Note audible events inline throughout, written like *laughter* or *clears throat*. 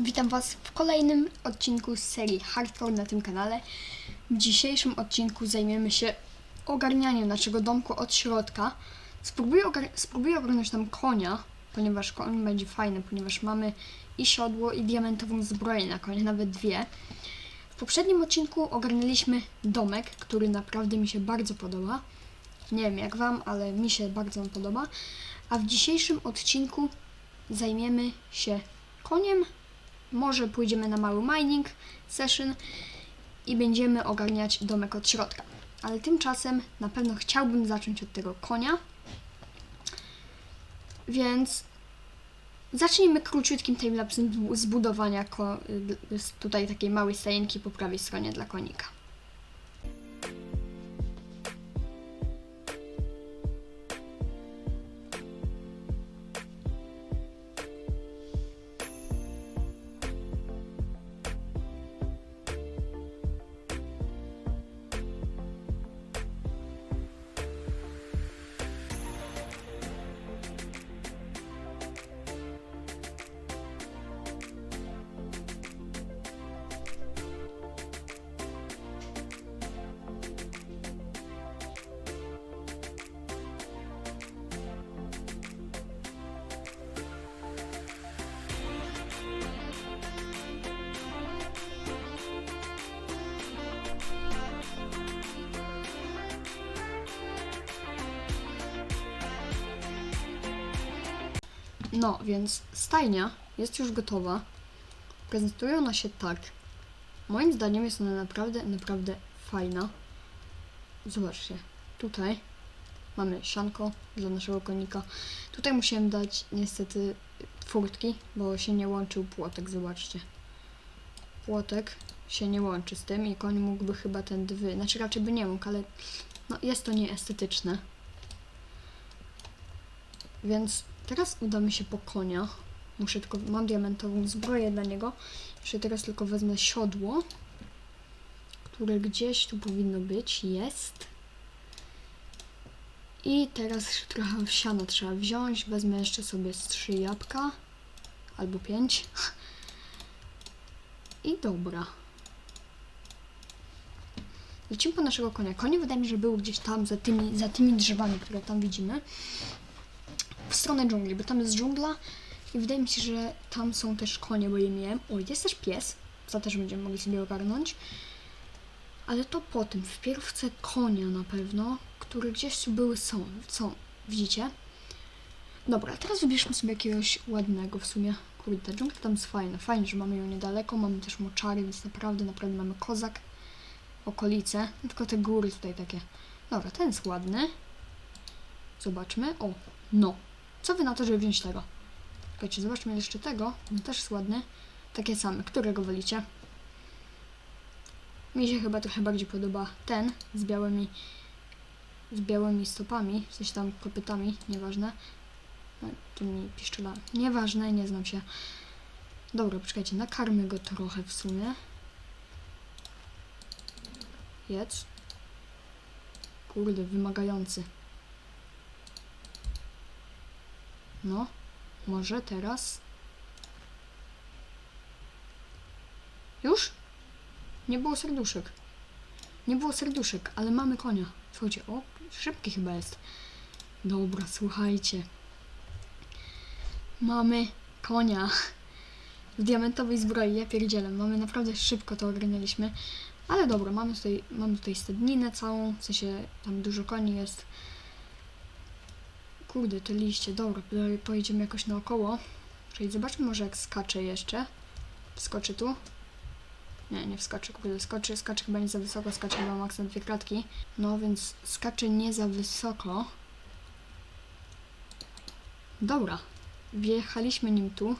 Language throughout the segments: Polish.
Witam Was w kolejnym odcinku z serii Hardcore na tym kanale. W dzisiejszym odcinku zajmiemy się ogarnianiem naszego domku od środka. Spróbuję, ogar- spróbuję ogarnąć tam konia, ponieważ koń będzie fajny, ponieważ mamy i siodło, i diamentową zbroję na konie, nawet dwie. W poprzednim odcinku ogarnęliśmy domek, który naprawdę mi się bardzo podoba. Nie wiem jak Wam, ale mi się bardzo on podoba. A w dzisiejszym odcinku zajmiemy się koniem. Może pójdziemy na mały mining session i będziemy ogarniać domek od środka. Ale tymczasem na pewno chciałbym zacząć od tego konia. Więc zacznijmy króciutkim timelapsem zbu- zbudowania tutaj takiej małej stajenki po prawej stronie dla konika. No, więc stajnia jest już gotowa. Prezentuje ona się tak. Moim zdaniem jest ona naprawdę, naprawdę fajna. Zobaczcie, tutaj mamy sianko dla naszego konika. Tutaj musiałem dać niestety furtki, bo się nie łączył płotek, zobaczcie. Płotek się nie łączy z tym i koń mógłby chyba ten dwy, znaczy raczej by nie mógł, ale no jest to nieestetyczne. Więc teraz udamy się po konia. Muszę tylko, mam diamentową zbroję dla niego. Jeszcze teraz tylko wezmę siodło, które gdzieś tu powinno być. Jest. I teraz trochę siana trzeba wziąć. Wezmę jeszcze sobie z trzy jabłka. Albo pięć. I dobra. Lecimy po naszego konia. Konie wydaje mi się, że był gdzieś tam za tymi, za tymi drzewami, które tam widzimy w stronę dżungli, bo tam jest dżungla i wydaje mi się, że tam są też konie, bo je miałem. O, jest też pies, co też będziemy mogli sobie ogarnąć. Ale to po tym, wpierw chcę konia na pewno, które gdzieś tu były, są, są, widzicie? Dobra, teraz wybierzmy sobie jakiegoś ładnego w sumie. Kurde, ta dżungla tam jest fajna, fajnie, że mamy ją niedaleko, mamy też moczary, więc naprawdę, naprawdę mamy kozak, okolice, tylko te góry tutaj takie. Dobra, ten jest ładny. Zobaczmy. O, no. Co wy na to, żeby wziąć tego? Czekajcie, zobaczmy jeszcze tego. On też jest ładny. Takie same. Którego wolicie? Mi się chyba trochę bardziej podoba ten z białymi z białymi stopami, w tam kopytami, nieważne. No, tu mi piszczela. Nieważne, nie znam się. Dobra, poczekajcie, nakarmy go trochę w sumie. Jedz. Kurde, wymagający. No, może teraz. Już? Nie było serduszek. Nie było serduszek, ale mamy konia. Słuchajcie, o, szybki chyba jest. Dobra, słuchajcie. Mamy konia w diamentowej zbroi. Ja pierdzielę. Mamy naprawdę szybko to ogarnęliśmy. Ale dobra, mamy tutaj, mamy tutaj stadninę całą, w sensie tam dużo koni jest. Kurde, te liście. Dobra, po- pojedziemy jakoś naokoło. Czyli zobaczmy może jak skacze jeszcze. Wskoczy tu. Nie, nie wskoczy, kurde, skoczy, skacze chyba nie za wysoko, skacze chyba maks dwie klatki. No, więc skacze nie za wysoko. Dobra, wjechaliśmy nim tu.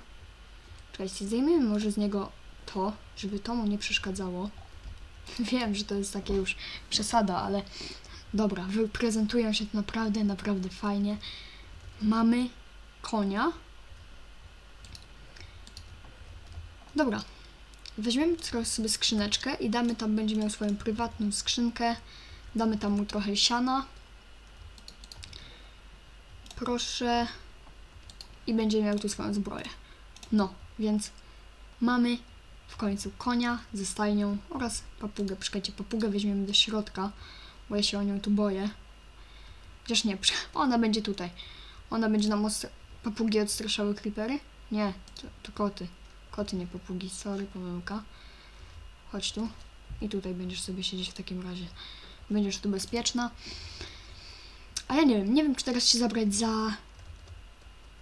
Czekajcie, zdejmiemy może z niego to, żeby to mu nie przeszkadzało. *laughs* Wiem, że to jest takie już przesada, ale Dobra, prezentują się naprawdę, naprawdę fajnie. Mamy konia. Dobra. Weźmiemy teraz sobie skrzyneczkę i damy tam, będzie miał swoją prywatną skrzynkę. Damy tam mu trochę siana. Proszę. I będzie miał tu swoją zbroję. No, więc mamy w końcu konia ze stajnią oraz papugę. Czekajcie, papugę weźmiemy do środka, bo ja się o nią tu boję. Chociaż nie, *laughs* ona będzie tutaj. Ona będzie nam ostra- papugi odstraszały creepery? Nie, to, to koty. Koty, nie papugi, sorry, pomyłka. Chodź tu. I tutaj będziesz sobie siedzieć w takim razie. Będziesz tu bezpieczna. A ja nie wiem, nie wiem czy teraz się zabrać za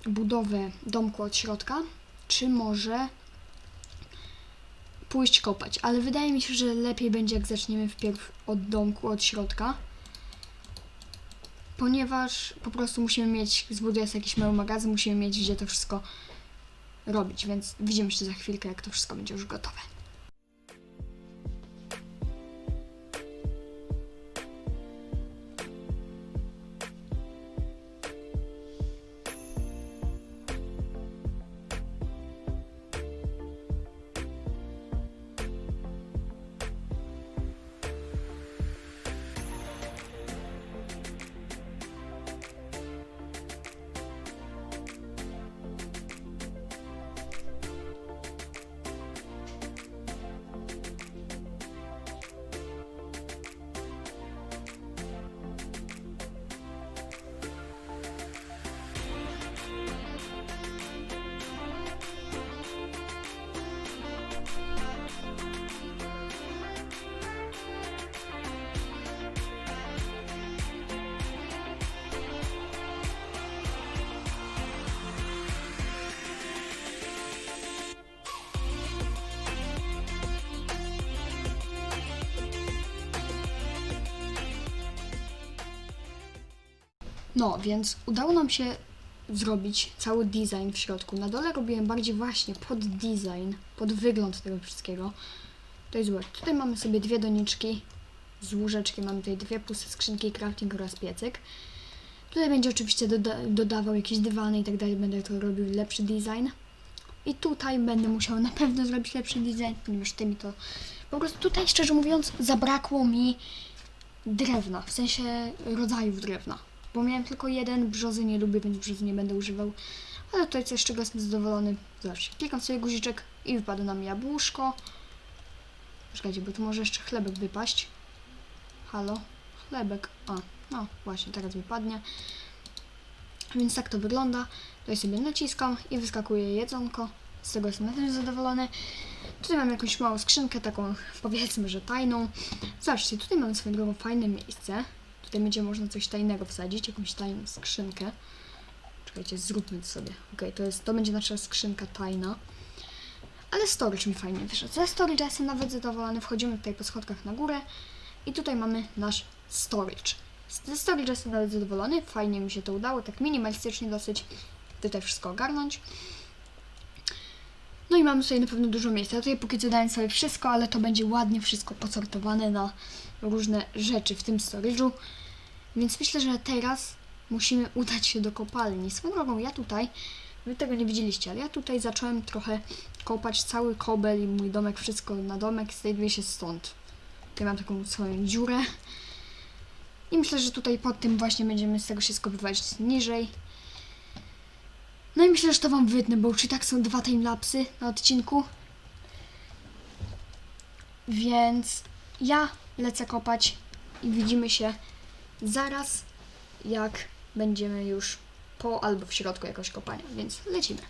budowę domku od środka, czy może pójść kopać. Ale wydaje mi się, że lepiej będzie jak zaczniemy wpierw od domku, od środka. Ponieważ po prostu musimy mieć, sobie jakiś mały magazyn, musimy mieć gdzie to wszystko robić, więc widzimy się za chwilkę, jak to wszystko będzie już gotowe. No, więc udało nam się zrobić cały design w środku. Na dole robiłem bardziej właśnie pod design, pod wygląd tego wszystkiego. To jest złe. Tutaj mamy sobie dwie doniczki z łóżeczkiem, mamy tutaj dwie puste skrzynki, crafting oraz piecyk. Tutaj będzie oczywiście doda dodawał jakieś dywany i tak dalej, będę to robił lepszy design. I tutaj będę musiał na pewno zrobić lepszy design, ponieważ ty mi to... Po prostu tutaj, szczerze mówiąc, zabrakło mi drewna, w sensie rodzajów drewna. Bo miałem tylko jeden, brzozy nie lubię, więc brzozy nie będę używał. Ale tutaj coś, z czego jestem zadowolony. Zobaczcie, klikam sobie guziczek i wypada nam jabłuszko. Czekajcie, bo tu może jeszcze chlebek wypaść. Halo? Chlebek. A, no właśnie, teraz wypadnie. Więc tak to wygląda. Tutaj sobie naciskam i wyskakuje jedzonko. Z tego jestem naprawdę zadowolony. Tutaj mam jakąś małą skrzynkę, taką powiedzmy, że tajną. Zobaczcie, tutaj mamy swoją drogą fajne miejsce. Tutaj będzie można coś tajnego wsadzić, jakąś tajną skrzynkę. Czekajcie, zróbmy to sobie. Okej, to jest, to będzie nasza skrzynka tajna. Ale storage mi fajnie wyszedł. Ze storage jestem nawet zadowolony. Wchodzimy tutaj po schodkach na górę i tutaj mamy nasz storage. Ze storage jestem nawet zadowolony. Fajnie mi się to udało, tak minimalistycznie dosyć tutaj wszystko ogarnąć. No i mamy tutaj na pewno dużo miejsca. Tutaj póki co dałem sobie wszystko, ale to będzie ładnie wszystko posortowane na różne rzeczy w tym storage'u. Więc myślę, że teraz musimy udać się do kopalni. Swoją drogą, ja tutaj, wy tego nie widzieliście, ale ja tutaj zacząłem trochę kopać cały kobel i mój domek, wszystko na domek znajduje się stąd. Tutaj mam taką swoją dziurę. I myślę, że tutaj pod tym właśnie będziemy z tego się skopywać niżej. No i myślę, że to wam wytnę, bo już i tak są dwa timelapsy na odcinku. Więc ja lecę kopać i widzimy się zaraz, jak będziemy już po albo w środku jakoś kopania, więc lecimy.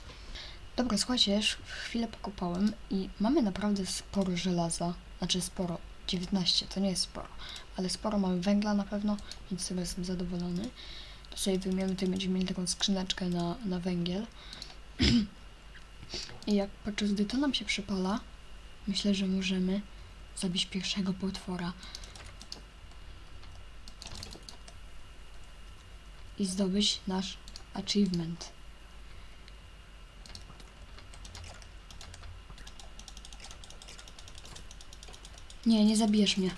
Dobra, słuchajcie, już chwilę pokopałem i mamy naprawdę sporo żelaza, znaczy sporo, 19, to nie jest sporo, ale sporo mamy węgla na pewno, więc sobie jestem zadowolony. Sobie wyjmiemy, tutaj będziemy mieli taką skrzyneczkę na, na węgiel. *clears throat* I jak podczas gdy to nam się przepala, myślę, że możemy zabić pierwszego potwora. I zdobyć nasz achievement. Nie, nie zabijesz mnie.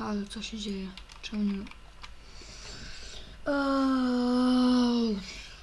Ale co się dzieje? Czemu nie... Oh.